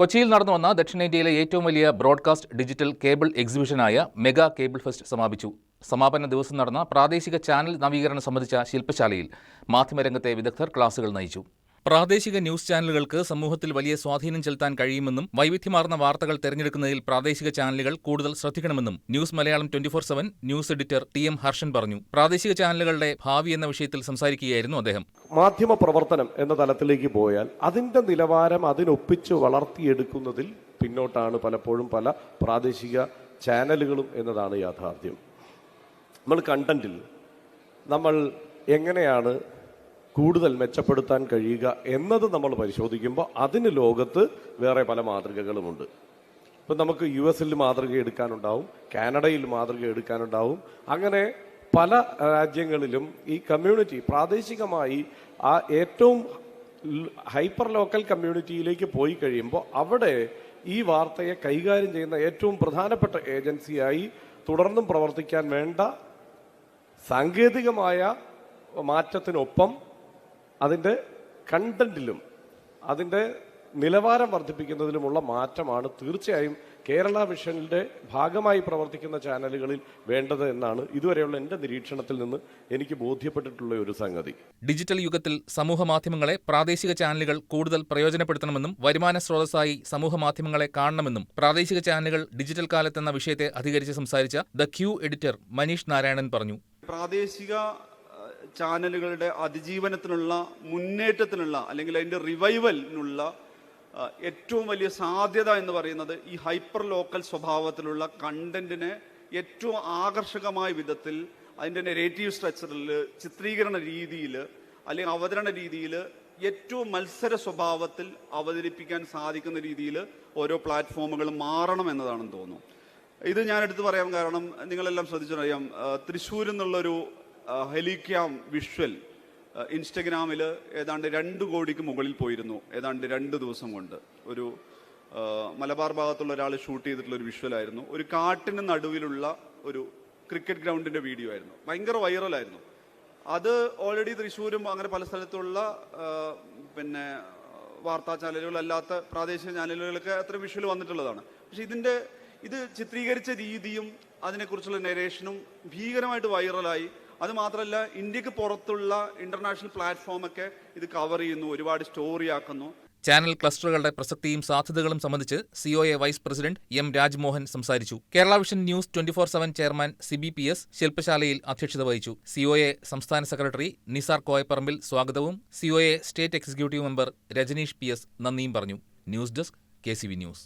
കൊച്ചിയിൽ നടന്നു വന്ന ദക്ഷിണേന്ത്യയിലെ ഏറ്റവും വലിയ ബ്രോഡ്കാസ്റ്റ് ഡിജിറ്റൽ കേബിൾ എക്സിബിഷനായ മെഗാ കേബിൾ ഫെസ്റ്റ് സമാപിച്ചു. സമാപന ദിവസം നടന്ന പ്രാദേശിക ചാനൽ നവീകരണം സംബന്ധിച്ച ശില്പശാലയിൽ മാധ്യമരംഗത്തെ വിദഗ്ധർ ക്ലാസുകൾ നയിച്ചു. പ്രാദേശിക ന്യൂസ് ചാനലുകൾക്ക് സമൂഹത്തിൽ വലിയ സ്വാധീനം ചെലുത്താൻ കഴിയുമെന്നും വൈവിധ്യമാർന്ന വാർത്തകൾ തെരഞ്ഞെടുക്കുന്നതിൽ പ്രാദേശിക ചാനലുകൾ കൂടുതൽ ശ്രദ്ധിക്കണമെന്നും news Malayalam twenty four seven news editor T M Harshan പറഞ്ഞു. പ്രാദേശിക ചാനലുകളുടെ ഭാവി എന്ന വിഷയത്തിൽ സംസാരിക്കുകയായിരുന്നു അദ്ദേഹം. മാധ്യമ പ്രവർത്തനം എന്ന തലത്തിലേക്ക് പോയാൽ അതിന്റെ നിലവാരം അതിനൊപ്പിച്ച് വളർത്തിയെടുക്കുന്നതിൽ പിന്നോട്ടാണ് പലപ്പോഴും പല പ്രാദേശിക ചാനലുകളും എന്നതാണ് യാഥാർത്ഥ്യം. നമ്മൾ കണ്ടന്റിൽ നമ്മൾ എങ്ങനെയാണ് കൂടുതൽ മെച്ചപ്പെടുത്താൻ കഴിയുക എന്നത് നമ്മൾ പരിശോധിക്കുമ്പോൾ അതിന് ലോകത്ത് വേറെ പല മാതൃകകളുമുണ്ട്. ഇപ്പം നമുക്ക് യു എസിൽ മാതൃക എടുക്കാനുണ്ടാവും കാനഡയിൽ മാതൃക എടുക്കാനുണ്ടാവും അങ്ങനെ പല രാജ്യങ്ങളിലും ഈ കമ്മ്യൂണിറ്റി പ്രാദേശികമായി ആ ഏറ്റവും ഹൈപ്പർ ലോക്കൽ കമ്മ്യൂണിറ്റിയിലേക്ക് പോയി കഴിയുമ്പോൾ അവിടെ ഈ വാർത്തയെ കൈകാര്യം ചെയ്യുന്ന ഏറ്റവും പ്രധാനപ്പെട്ട ഏജൻസിയായി തുടർന്നും പ്രവർത്തിക്കാൻ വേണ്ട സാങ്കേതികമായ മാറ്റത്തിനൊപ്പം അതിന്റെ കണ്ടന്റിലും അതിന്റെ നിലവാരം വർദ്ധിപ്പിക്കുന്നതിലുമുള്ള മാറ്റമാണ് തീർച്ചയായും കേരള വിഷനിന്റെ ഭാഗമായി പ്രവർത്തിക്കുന്ന ചാനലുകളിൽ വേണ്ടത് എന്നാണ് ഇതുവരെയുള്ള എന്റെ നിരീക്ഷണത്തിൽ നിന്ന് എനിക്ക് ബോധ്യപ്പെട്ടിട്ടുള്ള ഒരു സംഗതി. ഡിജിറ്റൽ യുഗത്തിൽ സമൂഹ മാധ്യമങ്ങളെ പ്രാദേശിക ചാനലുകൾ കൂടുതൽ പ്രയോജനപ്പെടുത്തണമെന്നും വരുമാന സ്രോതസ്സായി സമൂഹ മാധ്യമങ്ങളെ കാണണമെന്നും പ്രാദേശിക ചാനലുകൾ ഡിജിറ്റൽ കാലത്തെന്ന വിഷയത്തെ അധികരിച്ച് സംസാരിച്ച the cue editor Manish Narayanan പറഞ്ഞു. പ്രാദേശിക ചാനലുകളുടെ അതിജീവനത്തിനുള്ള മുന്നേറ്റത്തിനുള്ള അല്ലെങ്കിൽ അതിന്റെ റിവൈവലിനുള്ള ഏറ്റവും വലിയ സാധ്യത എന്ന് പറയുന്നത് ഈ ഹൈപ്പർ ലോക്കൽ സ്വഭാവത്തിലുള്ള കണ്ടന്റിനെ ഏറ്റവും ആകർഷകമായ വിധത്തിൽ അതിന്റെ നെറേറ്റീവ് സ്ട്രക്ചറിൽ ചിത്രീകരണ രീതിയിൽ അല്ലെങ്കിൽ അവതരണ രീതിയിൽ ഏറ്റവും മത്സര സ്വഭാവത്തിൽ അവതരിപ്പിക്കാൻ സാധിക്കുന്ന രീതിയിൽ ഓരോ പ്ലാറ്റ്ഫോമുകളും മാറണം എന്നതാണെന്ന് തോന്നുന്നു. ഇത് ഞാൻ എടുത്തു പറയാൻ കാരണം നിങ്ങളെല്ലാം ശ്രദ്ധിച്ചറിയാം തൃശ്ശൂരിൽ നിന്നുള്ളൊരു ഹെലിക്യാം വിഷ്വൽ ഇൻസ്റ്റഗ്രാമിൽ ഏതാണ്ട് രണ്ട് കോടിക്ക് മുകളിൽ പോയിരുന്നു ഏതാണ്ട് രണ്ട് ദിവസം കൊണ്ട്. ഒരു മലബാർ ഭാഗത്തുള്ള ഒരാൾ ഷൂട്ട് ചെയ്തിട്ടുള്ള ഒരു വിഷ്വലായിരുന്നു ഒരു കാട്ടിന് നടുവിലുള്ള ഒരു ക്രിക്കറ്റ് ഗ്രൗണ്ടിന്റെ വീഡിയോ ആയിരുന്നു. ഭയങ്കര വൈറലായിരുന്നു അത് ഓൾറെഡി തൃശ്ശൂരും അങ്ങനെ പല സ്ഥലത്തുള്ള പിന്നെ വാർത്താ ചാനലുകളല്ലാത്ത പ്രാദേശിക ചാനലുകളൊക്കെ അത്ര വിഷ്വൽ വന്നിട്ടുള്ളതാണ്. പക്ഷെ ഇതിന്റെ ഇത് ചിത്രീകരിച്ച രീതിയും അതിനെക്കുറിച്ചുള്ള നെറേഷനും ഭീകരമായിട്ട് വൈറലായി അത് മാത്രമല്ല ഇന്ത്യയ്ക്ക് പുറത്തുള്ള ഇന്റർനാഷണൽ പ്ലാറ്റ്ഫോം ഒക്കെ ഇത് കവർ ചെയ്യുന്നു ഒരുപാട് സ്റ്റോറിയാക്കുന്നു ചാനൽ ക്ലസ്റ്ററുകളുടെ പ്രസക്തിയും സാധ്യതകളും സംബന്ധിച്ച് COA vice president M Rajmohan സംസാരിച്ചു. Kerala vision news twenty four seven chairman Siby P S ശില്പശാലയിൽ അധ്യക്ഷത വഹിച്ചു. സിഒഎ സംസ്ഥാന സെക്രട്ടറി നിസാർ കോയപ്പറമ്പിൽ സ്വാഗതവും COA state executive member Rajanish P S നന്ദിയും പറഞ്ഞു. News desk K news